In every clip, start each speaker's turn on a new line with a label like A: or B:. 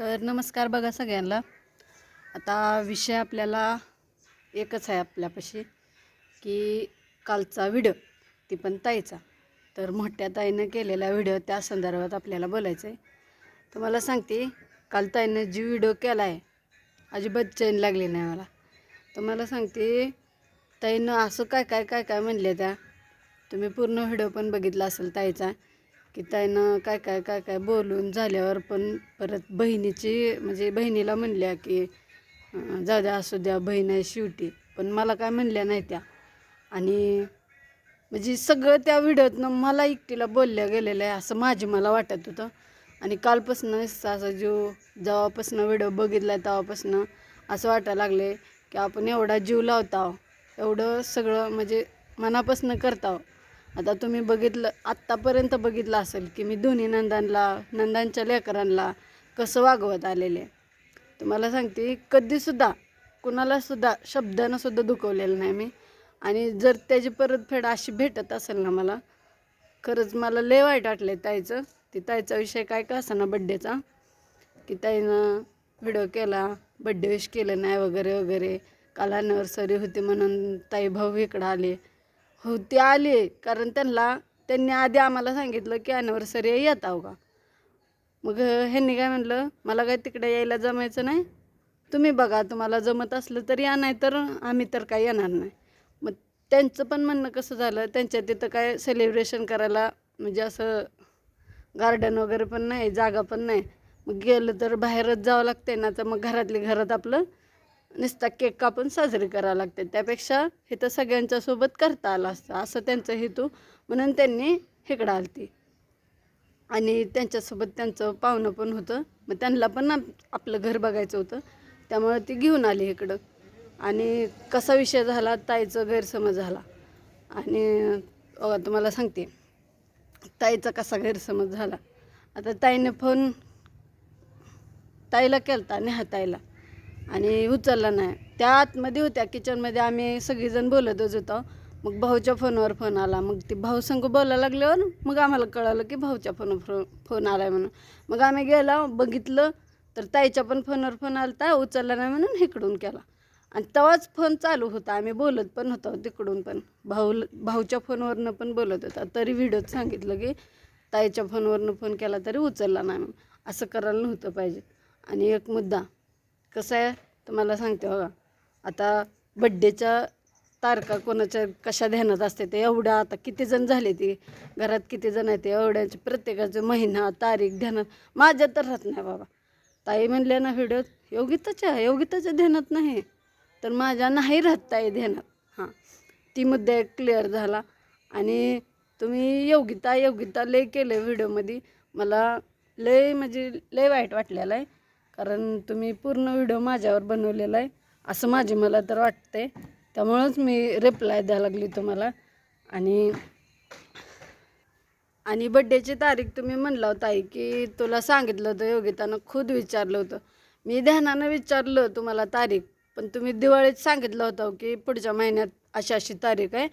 A: तर नमस्कार बघा सगळ्यांना. आता विषय आपल्याला एकच आहे आपल्यापाशी की कालचा व्हिडिओ ती पण ताईचा. तर मोठ्या ताईनं केलेला व्हिडिओ त्या संदर्भात आपल्याला बोलायचं आहे तर मला सांगते काल ताईनं जी व्हिडिओ केला आहे अजिबात चैन लागली नाही मला. तर मला सांगते ताईनं असं काय काय काय काय म्हणले त्या. तुम्ही पूर्ण व्हिडिओ पण बघितला असेल ताईचा. की ताईनं काय काय काय काय बोलून झाल्यावर पण परत बहिणीची म्हणजे बहिणीला म्हणल्या की जाऊ द्या असू द्या बहीण आहे शेवटी. पण मला काय म्हणल्या नाही त्या. आणि म्हणजे सगळं त्या व्हिडिओतनं मला एकटीला बोलल्या गेलेलं आहे असं माझी मला वाटत होतं. आणि कालपासून असा जो जेव्हापासून व्हिडिओ बघितला तेव्हापासून असं वाटायला लागले की आपण एवढा जीव लावतो एवढं सगळं म्हणजे मनापासून करतो आता तुम्ही बघितलं आत्तापर्यंत बघितलं असेल की मी दोन्ही नंदांना नंदांच्या लेकरांना कसं वागवत आलेले. तुम्हाला सांगते कधीसुद्धा कुणालासुद्धा शब्दानंसुद्धा दुखवलेलं नाही मी. आणि जर त्याची परतफेड अशी भेटत असेल ना मला खरंच मला लय वाईट वाटलं ताईचं. ती ताईचा विषय काय का ना बड्डेचा की ताईनं व्हिडिओ केला बड्डे विश केलं नाही वगैरे वगैरे. काल अॅनिव्हर्सरी होती म्हणून ताई भाऊ इकडं आले. हो ते आले. कारण त्यांना त्यांनी आधी आम्हाला सांगितलं की अॅनिव्हर्सरी येत आहो का? मग ह्यांनी काय म्हणलं मला काय तिकडे यायला जमायचं नाही. तुम्ही बघा तुम्हाला जमत असलं तर या नाही तर आम्ही तर काय येणार नाही. मग त्यांचं पण म्हणणं कसं झालं त्यांच्या तिथं काय सेलिब्रेशन करायला म्हणजे असं गार्डन वगैरे पण नाही जागा पण नाही. मग गेलं तर बाहेरच जावं लागते ना तर मग घरातली घरात आपलं नुसता केक कापून साजरी करावं लागते. त्यापेक्षा हे तर सगळ्यांच्यासोबत करता आलं असतं. असं त्यांचं हेतू म्हणून त्यांनी इकडं आलती. आणि त्यांच्यासोबत त्यांचं पाहुणं पण होतं. मग त्यांना पण आप- आपलं घर बघायचं होतं. त्यामुळे ती घेऊन आली इकडं. आणि कसा विषय झाला? ताईचं गैरसमज झाला. आणि बघा तुम्हाला सांगते. ताईचा कसा गैरसमज झाला? आता ताईने फोन ताईला केलता नेहा ताईला. आणि उचलला नाही. त्या आतमध्ये होत्या किचनमध्ये आम्ही सगळीजण बोलतच होतो. मग भाऊच्या फोनवर फोन आला. मग ती भाऊ संग बोलायला लागल्यावर मग आम्हाला कळालं की भाऊच्या फोनवर फोन आला आहे म्हणून. मग आम्ही गेलो बघितलं तर ताईच्या पण फोनवर फोन आलता उचलला नाही म्हणून इकडून केला. आणि तेव्हाच फोन चालू होता. आम्ही बोलत पण होतो तिकडून पण. भाऊ भाऊच्या फोनवरनं पण बोलत होता. तरी व्हिडिओत सांगितलं की ताईच्या फोनवरनं फोन केला तरी उचलला नाही म्हणून. असं करायला नव्हतं पाहिजे. आणि एक मुद्दा कसं आहे? तुम्हाला सांगते बघा. आता बड्डेच्या तारखा कोणाच्या कशा ध्यानात असते ते एवढं आता किती जण झाले ते? घरात किती जण आहेत ते? एवढ्याचे प्रत्येकाचं महिना तारीख ध्यानात. माझ्या तर राहत नाही बाबा. ताई म्हणल्या ना व्हिडिओ योगिताच्या योगिताच्या ध्यानात नाही. तर माझ्या नाही राहत ताई ध्यानात. हां. ती मुद्दा एक क्लिअर झाला. आणि तुम्ही योगिता योगिता लय केलं व्हिडिओमध्ये मला लय म्हणजे लय वाईट वाटलेलं आहे. कारण तुम्ही पूर्ण व्हिडिओ माझ्यावर बनवलेला आहे असं माझे मला तर वाटते त्यामुळंच मी रिप्लाय द्यायला लागली तुम्हाला. आणि आणि बड्डेची तारीख तुम्ही म्हणला होता आई की तुला सांगितलं होतं योगितानं खुद विचारलं होतं. मी ध्यानानं विचारलं तुम्हाला तारीख पण तुम्ही दिवाळीत सांगितलं होतं की पुढच्या महिन्यात अशी अशी तारीख आहे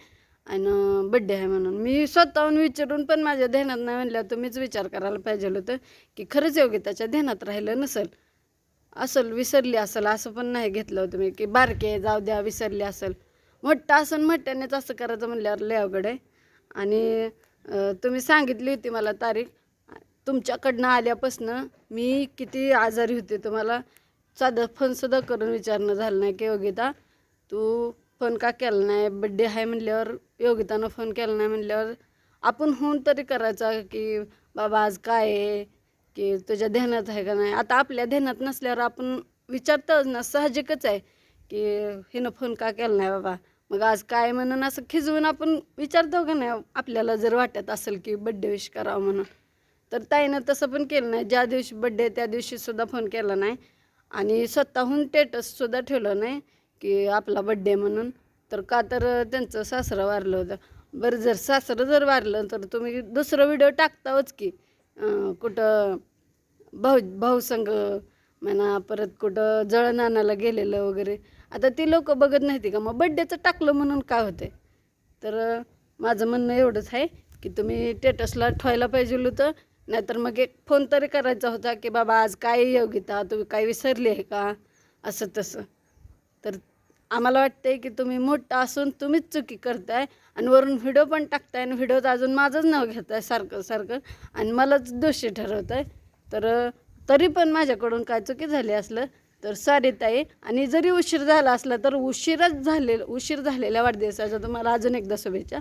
A: आणि बड्डे आहे म्हणून. मी स्वतःहून विचारून पण माझ्या ध्यानात नाही म्हणलं तुम्हीच विचार करायला पाहिजे होतं की खरंच योगिताच्या ध्यानात राहिलं नसेल. असेल विसरली असेल असं पण नाही घेतलं होतं मी की बारके जाऊ द्या विसरली असेल. मोठं असून मोठ्यानेच असं करायचं म्हणल्यावर लय अवघड आहे. आणि तुम्ही सांगितली होती मला तारीख. तुमच्याकडनं आल्यापासनं मी किती आजारी होते तुम्हाला? साधं फोनसुद्धा करून विचारणं झालं नाही की योगिता तू फोन का केला नाही? बड्डे आहे म्हणल्यावर योगितानं फोन केला नाही म्हणल्यावर आपण होऊन तरी करायचा की बाबा आज काय आहे? की तुझ्या ध्यानात आहे का नाही? आता आपल्या ध्यानात नसल्यावर आपण विचारतच ना साहजिकच आहे की हिनं फोन का केला नाही बाबा? मग आज काय म्हणून असं खिजवून आपण विचारतो का नाही? आपल्याला जर वाटत असेल की बड्डे विश करावं म्हणून. तर ताईनं तसं पण केलं नाही. ज्या दिवशी बड्डे त्या दिवशी सुद्धा फोन केला नाही. आणि स्वतःहून टेटससुद्धा ठेवलं नाही की आपला बड्डे म्हणून. तर का तर त्यांचं सासरं वारलं होतं. बरं जर सासरं जर वारलं तर तुम्ही दुसरं व्हिडिओ टाकतावच की कुठं भाऊ भाऊसंग म्हणा परत कुठं जळनानाला गेलेलं वगैरे. आता ती लोक बघत नाहीती का? मग बड्डेचं टाकलं म्हणून काय होते तर माझं म्हणणं एवढंच आहे की तुम्ही टेटसला ठेवायला पाहिजे होतं. नाहीतर मग एक फोन तरी करायचा होता की बाबा आज काय योगिता तुम्ही काय विसरली आहे का? असं तसं. तर आम्हाला वाटतंय की तुम्ही मोठं असून तुम्हीच चुकी करताय आणि वरून व्हिडिओ पण टाकताय आणि व्हिडिओत अजून माझंच नाव घेताय सारखं सारखं. आणि मलाच दोषी ठरवताय. तर तरी पण माझ्याकडून काय चुकी झाली असलं तर सॉरी ताई. आणि जरी उशीर झाला असला तर उशीरच झाले उशीर झालेल्या वाढदिवसाच्या तुम्हाला अजून एकदा शुभेच्छा.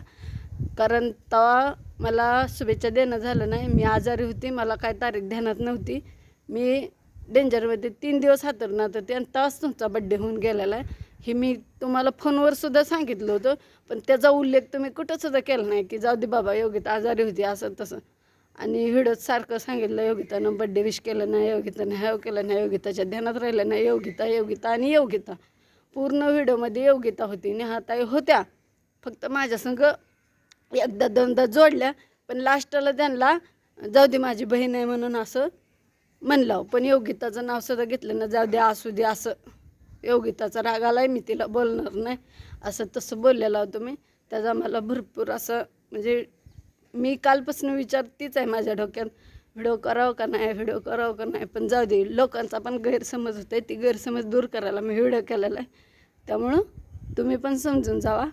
A: कारण तेव्हा मला शुभेच्छा देणं झालं नाही. मी आजारी होती मला काय तारीख ध्यानात नव्हती. मी डेंजरमध्ये तीन दिवस हातरणार होते आणि तेव्हाच तुमचा बड्डे होऊन गेलेला आहे. हे मी तुम्हाला फोनवर सुद्धा सांगितलं होतं. पण त्याचा उल्लेख तुम्ही कुठंसुद्धा केला नाही की जाऊ दे बाबा योगिता आजारी होती असं तसं. आणि व्हिडिओत सारखं सांगितलं योगितानं बड्डे विश केलं नाही योगितानं हॅव केलं नाही योगिताच्या ध्यानात राहिलं नाही योगिता योगिता आणि योगिता. पूर्ण व्हिडिओमध्ये योगिता होती नेहाताई होत्या. फक्त माझ्यासंग एकदा दोनदा जोडल्या पण लास्टला त्यांना जाऊ दे माझी बहीण आहे म्हणून असं म्हणलं. पण योगिताचं नाव सुद्धा घेतलं ना जाऊ दे असू दे असं. योगिताचा राग आलाय मी तिला बोलणार नाही. असं तसं बोललेलं होतो मी. त्याचा मला भरपूर असं म्हणजे मी कालपासून विचार तीच आहे माझ्या डोक्यात व्हिडिओ करावं का नाही व्हिडिओ करावं का नाही? पण जाऊ दे लोकांचा पण गैरसमज होते ती गैरसमज दूर करायला मी व्हिडिओ केलेला आहे. त्यामुळं तुम्ही पण समजून जावा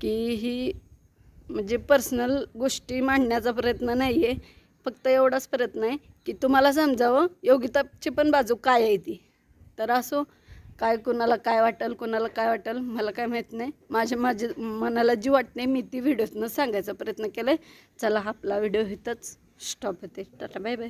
A: की ही म्हणजे पर्सनल गोष्टी मांडण्याचा प्रयत्न नाही आहे फक्त एवढाच प्रयत्न आहे की तुम्हाला समजावं योगिताची पण बाजू काय आहे ती? तर असो काय कुणाला काय वाटेल कुणाला काय वाटेल मला काय माहीत नाही. माझ्या माझ्या मनाला जी वाटत नाही मी ती व्हिडिओतनं सांगायचा प्रयत्न केला आहे चला आपला व्हिडिओ इथंच स्टॉप होते. Tata bye bye